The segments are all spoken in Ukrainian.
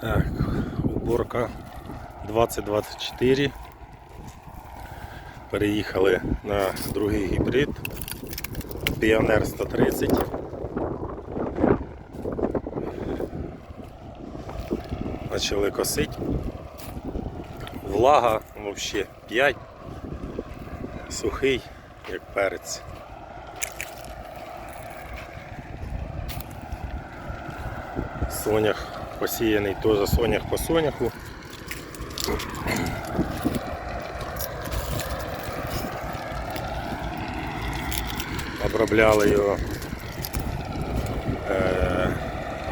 Так, уборка 2024. Переїхали на другий гібрид. Піонер 130. Почали косити. Влага взагалі 5. Сухий, як перець. Сонях посіяний теж сонях по соняху. Обробляли його е,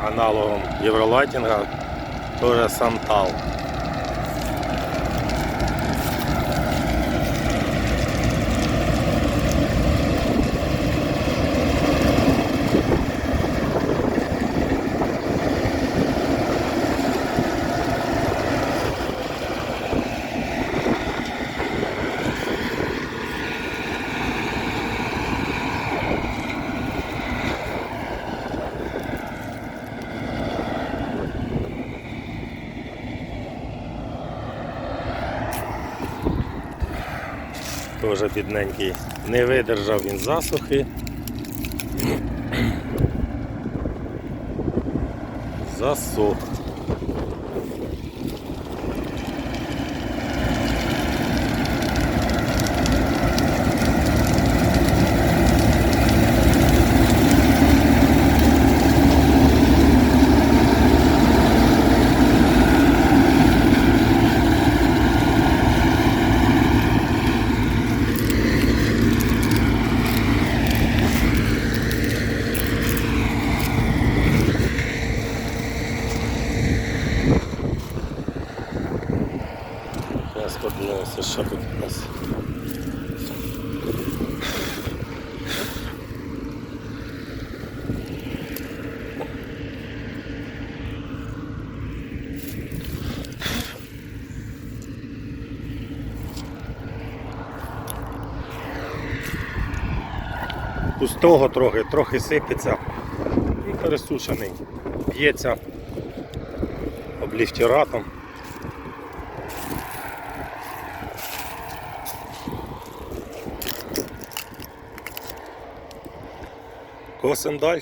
аналогом євролайтінга, теж Сантал. Теж бідненький. Не видержав він засухи. Засох. Зараз подивимося, що тут у нас. Пустого трохи, трохи сипеться. І пересушений. Б'ється обліфтіратом. Косим далі.